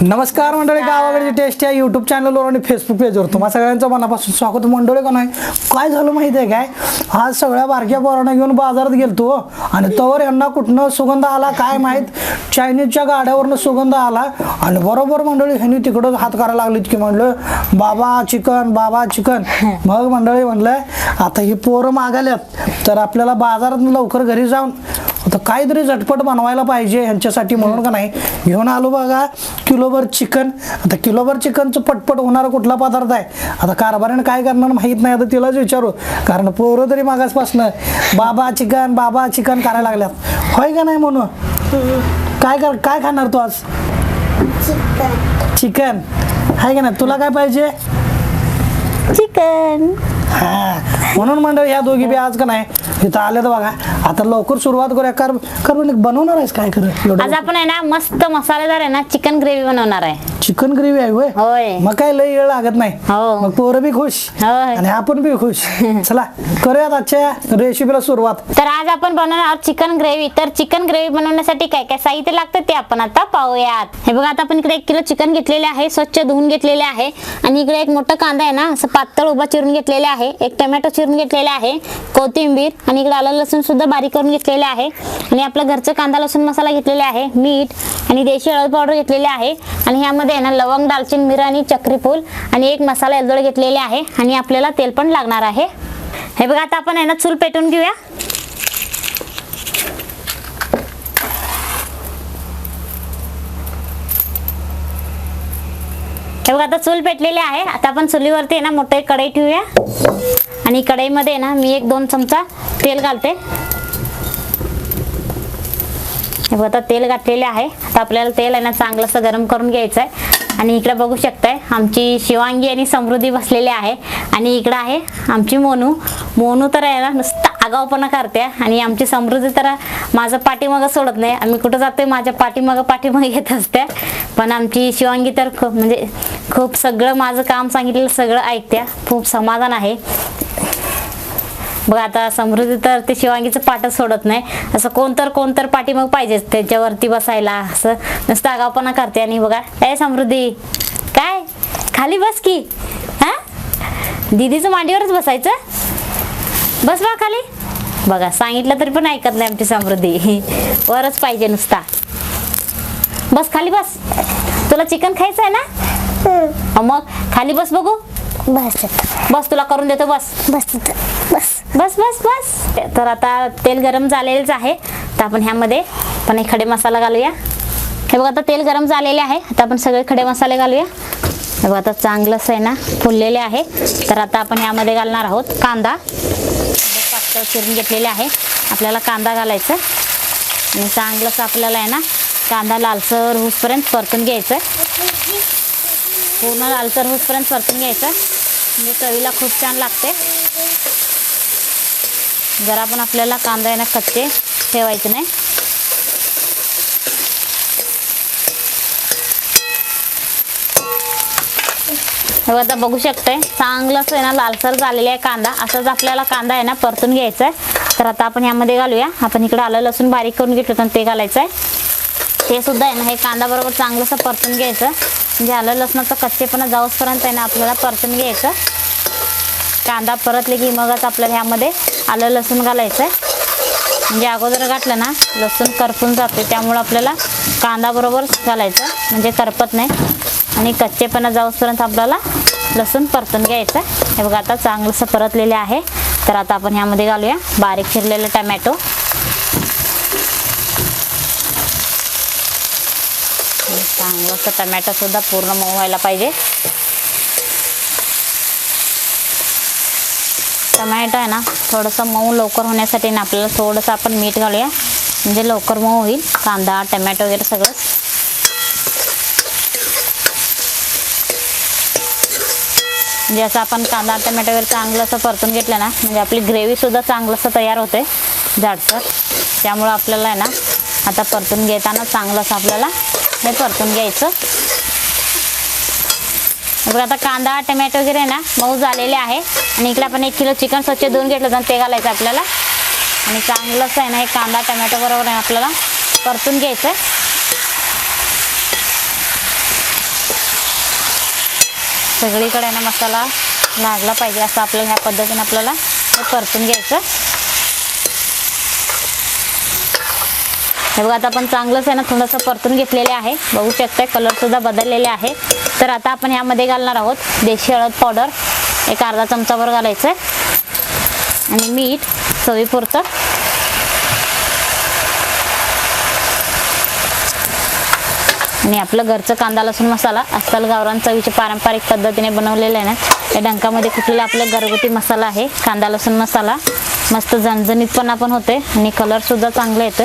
नमस्कार मंडळी गावाकडची टेस्ट या युट्यूब चॅनलवर आणि फेसबुक पेजवर तुम्हा सगळ्यांचं मनापासून स्वागत. मंडळी का नाही? काय झालं माहिती आहे काय? आज सगळ्या बारक्या पोरांना घेऊन बाजारात गेलतो. आणि तवर यांना कुठनं सुगंध आला काय माहीत? चायनीजच्या गाड्यावरनं सुगंध आला. आणि बरोबर मंडळी ह्यांनी तिकडं हात करायला लागलीत की म्हणलं बाबा चिकन बाबा चिकन. मग मंडळी म्हणलं आता ही पोरं मागाल्यात तर आपल्याला बाजारात लवकर घरी जाऊन आता काहीतरी झटपट बनवायला पाहिजे ह्यांच्यासाठी म्हणून का नाही? घेऊन आलो बघा किलोभर चिकन. आता किलोभर चिकनचं पटपट होणारा कुठला पदार्थ आहे? आता कारभारीने काय करणार माहीत नाही आता तिलाच विचारू. कारण पोरं तरी मागासपासनं बाबा चिकन बाबा चिकन करायला लागल्यात. होय का नाही म्हणून काय कर काय खाणार तू आज? चिकन. आहे का नाही? तुला काय पाहिजे? चिकन. हा. म्हणून मंडळ ह्या दोघी बी आज का नाही? इथं आले तर बघा. आता लवकर सुरुवात करूया. कर कर बनवणार आहेस काय कर आज आपण आहे ना मस्त मसालेदार आहे ना चिकन ग्रेव्ही बनवणार आहे. चिकन ग्रेव्ही आहे होय? होय. मग काय लय वेळ लागत नाही. हो. मग पोरं बी खुश. होय. आणि आपण बी खुश. चला करूयात आजच्या रेसिपीला सुरुवात. तर आज आपण बनवणार आहोत चिकन ग्रेव्ही. तर चिकन ग्रेव्ही बनवण्यासाठी काय काय साहित्य लागतं ते आपण आता पाहूयात. हे बघा आता आपण इकडे एक किलो चिकन घेतलेले आहे स्वच्छ धुवून घेतलेले आहे. आणि इकडे एक मोठा कांदा आहे ना असं पातळ उभा चिरून घेतलेला आहे. एक टमॅटो चिरून घेतलेला आहे. कोथिंबीर आणि इकडे आलं लसूण सुद्धा बारीक करून घेतलेले आहे. आणि आपला घरचं कांदा लसूण मसाला घेतलेला आहे मीठ आणि देशी हळद पावडर घेतलेले आहे. आणि ह्यामध्ये आहे ना लवंग दालचिनी मिरा आणि चक्रीफूल आणि एक मसाला एलदोड घेतलेले आहे. आणि आपल्याला तेल पण लागणार आहे. हे बघा आता आपण आहे ना चूल पेटून घेऊया. हे बघा आता चूल पेटलेली आहे. आता आपण चुलीवरती आहे ना मोठे कढई ठेवूया. आणि कढईमध्ये आहे ना मी एक दोन चमचा तेल घालते. हे बघा तेल घातलेले आहे. आता आपल्याला तेल आहे ना चांगलं असं गरम करून घ्यायचं आहे. आणि इकडे बघू शकताय आमची शिवांगी आणि समृद्धी बसलेली आहे. आणि इकडं आहे आमची मोनू. मोनू तर आहे ना नुसतं आगावपणा करते. आणि आमची समृद्धी तर माझं पाठीमागं सोडत नाही. आम्ही कुठं जातोय माझ्या पाठीमागं पाठीमागं येत असते. पण आमची शिवांगी तर खूप म्हणजे खूप सगळं माझं काम सांगितलेलं सगळं ऐकत्या खूप समाधान आहे. बघ आता समृद्धी तर ते शिवांगीचं पाठच सोडत नाही. असं कोणतर कोणतर पाठी मग पाहिजेच त्याच्यावरती बसायला. असं नुसतं आगावपणा करते आणि बघा ए समृद्धी काय? खाली बस की. हा? दीदीचं मांडीवरच बसायचं? बस बा खाली. बघा सांगितलं तरी पण ऐकत नाही आमची समृद्धी. वरच पाहिजे नुसता. बस खाली बस. तुला चिकन खायचं आहे ना? मग खाली बस बघू. बस. बस तुला करून देतो बस. बस बस. बस बस बस. तर आता तेल गरम झालेलंच आहे. तर आपण ह्यामध्ये पण एक खडे मसाला घालूया. हे बघा आता तेल गरम झालेले आहे. आता आपण सगळे खडे मसाले घालूया. हे बघा आता चांगलंच आहे ना फुललेले आहे. तर आता आपण ह्यामध्ये घालणार आहोत कांदा. पातळ चिरून घेतलेले आहे. आपल्याला कांदा घालायचा आणि चांगलंच आपल्याला आहे ना कांदा लालसर होसपर्यंत परतून घ्यायचं पूर्ण लालसर होसपर्यंत परतून घ्यायचं म्हणजे चवीला खूप छान लागते. जरा पण आपल्याला कांदा आहे ना कच्चे ठेवायचे नाही. हो आता बघू शकताय चांगलंच आहे ना लालसर झालेला आहे कांदा. असाच आपल्याला कांदा आहे ना परतून घ्यायचा आहे तर आता आपण यामध्ये घालूया. आपण इकडे आलं लसूण बारीक करून घेतलं होतं ते घालायचं आहे ते सुद्धा आहे ना हे कांदा बरोबर चांगलंसं परतून घ्यायचं. म्हणजे आलं लसणाचं कच्चेपणा जाऊसपर्यंत आहे ना आपल्याला परतून घ्यायचं. कांदा परतले की मगच आपल्याला ह्यामध्ये आलं लसूण घालायचं आहे म्हणजे अगोदर घातलं ना लसूण करपून जाते त्यामुळं आपल्याला कांदाबरोबर घालायचं म्हणजे करपत नाही. आणि कच्चेपणा जाऊसपर्यंत आपल्याला लसूण परतून घ्यायचं हे बघा आता चांगलंसं परतलेले आहे. तर आता आपण ह्यामध्ये घालूया बारीक चिरलेलं टमॅटो. चांगलंसं टमॅटोसुद्धा पूर्ण मऊ व्हायला पाहिजे. टमॅटो आहे ना थोडंसं मऊ लवकर होण्यासाठी ना आपल्याला थोडंसं आपण मीठ घालूया. म्हणजे लवकर मऊ होईल. कांदा टमॅटो वगैरे सगळं. म्हणजे असं आपण कांदा टमॅटो वगैरे चांगलं असं परतून घेतलं ना म्हणजे आपली ग्रेव्हीसुद्धा चांगलं असं तयार होते जाडसर त्यामुळं आपल्याला आहे ना आता परतून घेताना चांगलं असं आपल्याला हे परतून घ्यायचं. बघा आता कांदा टमॅटो वगैरे ना मऊ झालेले आहे. आणि इकडे आपण एक किलो चिकन स्वच्छ धुवून घेतलं जाऊन ते घालायचं आपल्याला. आणि चांगलंच आहे ना हे कांदा टमॅटो बरोबर आहे आपल्याला परतून घ्यायचं सगळीकडे ना मसाला लागला पाहिजे असं आपल्याला ह्या पद्धतीने आपल्याला परतून घ्यायचं हे बघा आता आपण चांगलंच आहे ना थोडंसं परतून घेतलेले आहे. बघू शकताय कलरसुद्धा बदललेले आहे. तर आता आपण यामध्ये घालणार आहोत देशी हळद पावडर. एक अर्धा चमचाभर घालायचं आहे आणि मीठ चवीपुरतं. आणि आपलं घरचं कांदा लसूण मसाला अस्सल गावरान चवीचे पारंपरिक पद्धतीने बनवलेलं आहे ना या डंकामध्ये कुठलेला आपलं घरगुती मसाला आहे. कांदा लसूण मसाला मस्त झणझणीतपणा पण होते आणि कलरसुद्धा चांगला येतं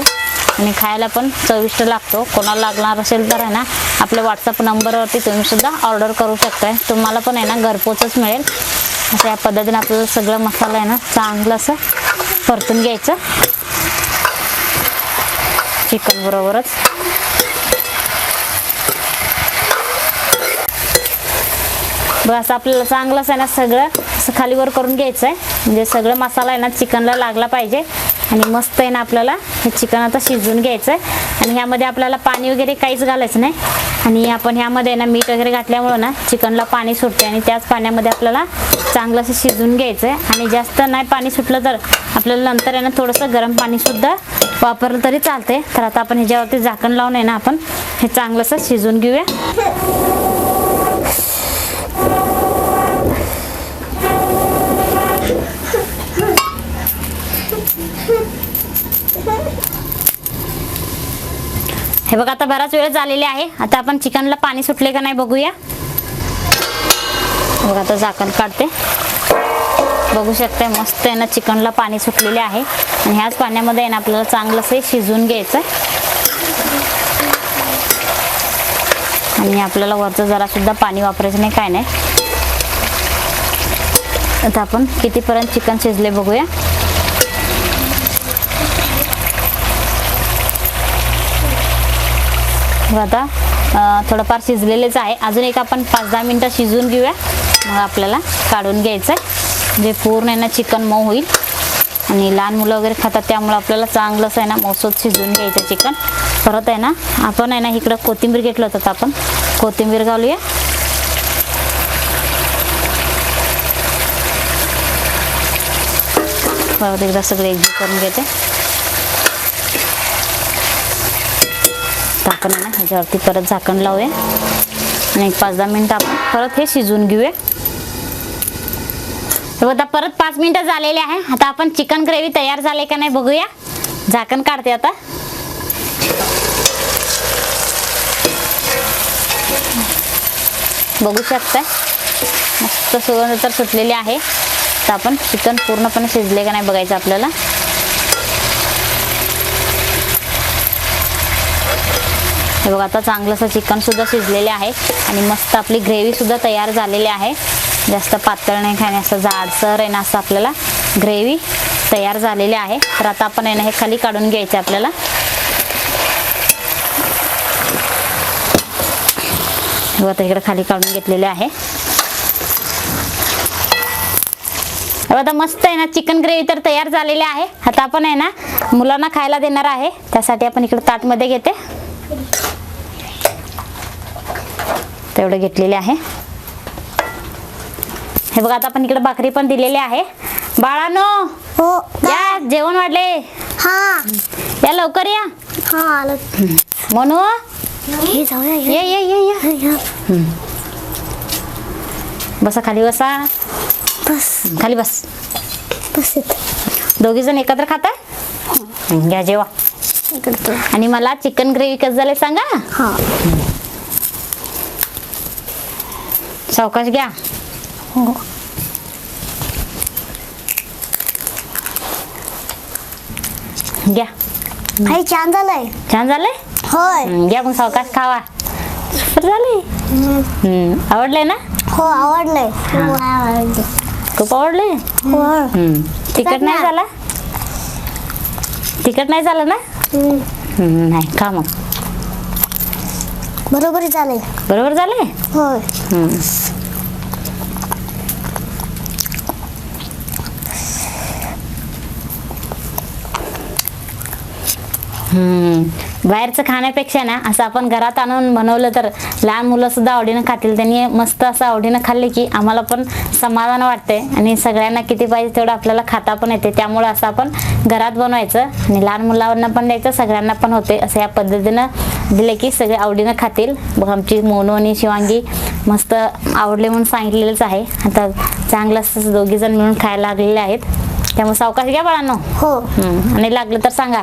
आणि खायला पण चविष्ट लागतो. कोणाला लागणार असेल तर आहे ना आपल्या व्हॉट्सअप नंबरवरती तुम्ही सुद्धा ऑर्डर करू शकताय. तुम्हाला पण आहे ना घरपोचच मिळेल. अशा या पद्धतीने आपल्याला सगळं मसाला आहे ना चांगलं असं परतून घ्यायचं. चिकन बरोबरच. बघ असं आपल्याला चांगलंच आहे ना सगळं असं खालीवर करून घ्यायचं आहे म्हणजे सगळं मसाला आहे ना चिकनला लागला पाहिजे. आणि मस्त आहे ना आपल्याला. हे चिकन आता शिजवून घ्यायचं आहे आणि ह्यामध्ये आपल्याला पाणी वगैरे काहीच घालायचं नाही. आणि आपण ह्यामध्ये आहे ना मीठ वगैरे घातल्यामुळं ना चिकनला पाणी सुटते आणि त्याच पाण्यामध्ये आपल्याला चांगलं असं शिजवून घ्यायचं आहे आणि जास्त नाही पाणी सुटलं तर आपल्याला नंतर आहे ना थोडंसं गरम पाणीसुद्धा वापरलं तरी चालते तर आता आपण ह्याच्यावरती झाकण लावून आहे ना आपण हे चांगलंसं शिजवून घेऊया. हे बघा आता बराच वेळ झालेले आहे. आता आपण चिकनला पाणी सुटले का नाही बघूया. बघा आता झाकण काढते. बघू शकते मस्त आहे ना चिकनला पाणी सुटलेले आहे. आणि ह्याच पाण्यामध्ये ना आपल्याला चांगलं असं हे शिजवून घ्यायचं आणि आपल्याला वरचं जरासुद्धा पाणी वापरायचं नाही काय नाही. आता आपण कितीपर्यंत चिकन शिजले बघूया. मग आता थोडंफार शिजलेलेच आहे. अजून एक आपण पाच दहा मिनटं शिजवून घेऊया. मग आपल्याला काढून घ्यायचं आहे पूर्ण आहे ना चिकन मऊ होईल. आणि लहान मुलं वगैरे खातात त्यामुळे आपल्याला चांगलंच आहे ना मौसूद शिजवून घ्यायचं चिकन. परत आहे ना आपण आहे ना इकडं कोथिंबीर घेतलं होतं आपण कोथिंबीर घालूया. परत एकदा सगळे एकजीव करून घेते. तर आहे ना ह्याच्यावरती परत झाकण लावूया. आणि एक पाच दहा मिनटं आपण परत हे शिजवून घेऊया. आता बघा परत पाच मिनिटं झालेले आहे. आता आपण चिकन ग्रेव्ही तयार झाले का नाही बघूया. झाकण काढते आता. बघू शकताय. मस्त सुगंध तर सुटलेली आहे. तर आपण चिकन पूर्णपणे शिजले का नाही बघायचं आपल्याला. हे बघा आता चांगलंसं चिकन सुद्धा शिजलेले आहे. आणि मस्त आपली ग्रेव्ही सुद्धा तयार झालेली आहे. जास्त पातळ नाही खाणे असं जाडसर आहे ना असं आपल्याला ग्रेव्ही तयार झालेली आहे. तर आता आपण आहे ना हे खाली काढून घ्यायचे आपल्याला. आता इकडे खाली काढून घेतलेले आहे. आता मस्त आहे ना चिकन ग्रेव्ही तर तयार झालेली आहे. आता आपण आहे ना मुलांना खायला देणार आहे. त्यासाठी आपण इकडे ताटमध्ये घेते. तेवढे घेतलेले आहे. हे बघा आता आपण इकडे भाकरी पण दिलेली आहे. बाळानो हो या जेवण वाढले. हा. या लवकर या. हा आलं. म्हणू हे जाऊया हे. ये ये ये ये. हे, हे. बसा खाली बसा. बस. खाली बस. बस. दोघी जण एकत्र खाताय? घ्या जेवा. इकडं तू. आणि मला चिकन ग्रेव्ही कसं झालंय सांगा हा. सावकाश घ्या. हो. घ्या. छान झालंय. छान झालंय? होय. हं, घ्या मग सावकाश खावा. सुपर झाले हं, आवडलंय ना? हो आवडलंय. हो, आवडलं. खूप आवडलंय. तिखट नाही. झाला? तिखट नाही झालं ना? हम्म. नाही खा मग. बरोबर झालंय. बरोबर झाले होय. बाहेरचं खाण्यापेक्षा ना असं आपण घरात आणून बनवलं तर लहान मुलं सुद्धा आवडीनं खातील. त्यांनी मस्त असं आवडीनं खाल्ले की आम्हाला पण समाधान वाटते आणि सगळ्यांना किती पाहिजे तेवढं आपल्याला खाता पण येते. त्यामुळे असं आपण घरात बनवायचं. आणि लहान मुलांना पण द्यायचं सगळ्यांना पण होते. असं या पद्धतीनं दिले की सगळे आवडीनं खातील. बघ आमची मोनू आणि शिवांगी मस्त आवडले म्हणून सांगितलेलंच आहे. आता चांगलं असं दोघी जण मिळून खायला लागलेले आहेत. त्यामुळे सावकाश घ्या बाळांनो. हो. आणि लागलं तर सांगा.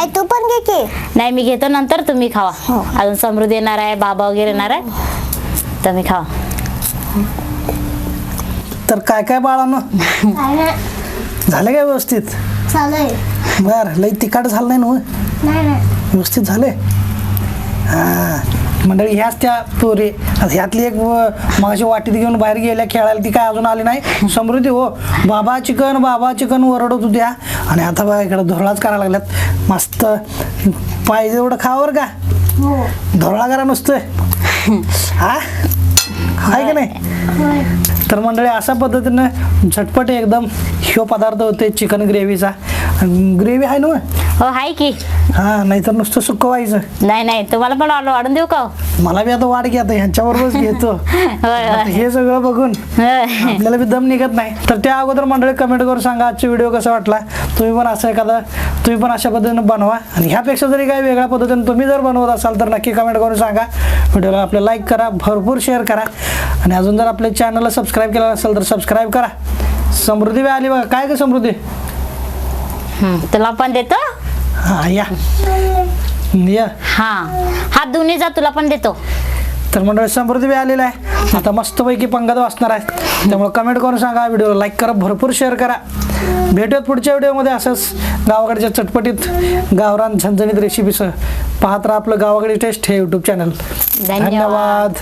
आई तू पण घे की. नाही मी घेतो. नंतर तुम्ही खावा. अजून समृद्धी येणार आहे बाबा वगैरे येणार आहे. तुम्ही खावा. तर काय काय बाळांनो? झालं काय व्यवस्थित? बर लई तिखट झालं नाही ना हो? नाही नाही. व्यवस्थित झाले हा. मंडळी ह्याच त्या पोरी. ह्यातली एक मागाशी वाटीत घेऊन बाहेर गेल्या खेळायला ती काय अजून आली नाही. समृद्धी हो बाबा चिकन बाबा चिकन ओरडत होत्या. आणि आता बघा इकडं धोरळाच करायला लागल्यात. मस्त पाहिजे एवढं खावर का. हो. धोरळा करा नुसतं. हा? आहे का नाही? तर मंडळी अशा पद्धतीनं झटपट एकदम ह्यो पदार्थ होते चिकन ग्रेव्हीचा. ग्रेव्ही आहे ना? हो? हाय की. हा नाहीतर नुसतं सुक्क व्हायचं. नाही नाही तुम्हाला पण वाढ- वाढून देऊ का हो? मला बी आता वाढ घ्या आता ह्यांच्याबरोबरच घेतो. होय आता होय हे सगळं बघून होय. आपल्याला बी दम निघत नाही. तर त्या अगोदर मंडळी कमेंट करून सांगा आजचा व्हिडिओ कसा वाटला? तुम्ही पण असं एखादा तुम्ही पण अशा पद्धतीने बनवा. आणि ह्यापेक्षा जरी काही वेगळ्या पद्धतीने तुम्ही जर बनवत असाल तर नक्की कमेंट करून सांगा. व्हिडिओला आपलं लाईक करा भरपूर शेअर करा. आणि अजून जर आपल्या चॅनलला सबस्क्राईब केलं असेल तर सबस्क्राईब करा. समृद्धी बी आली बघा. काय का समृद्धी? तुला पण देतो? हा या. या. हा. हा दोन्ही जा तुला पण देतो. तर मंडळी समृद्धी बी आलेला आहे. आता मस्तपैकी पंगत वाचणार आहे. त्यामुळे कमेंट करून सांगा व्हिडिओला लाईक करा भरपूर शेअर करा. भेटूयात पुढच्या व्हिडिओमध्ये असंच गावाकडच्या चटपटीत गावरान झणझणीत रेसिपीसह पाहत राहा आपलं गावाकडे टेस्ट हे यूट्यूब चॅनल. धन्यवाद.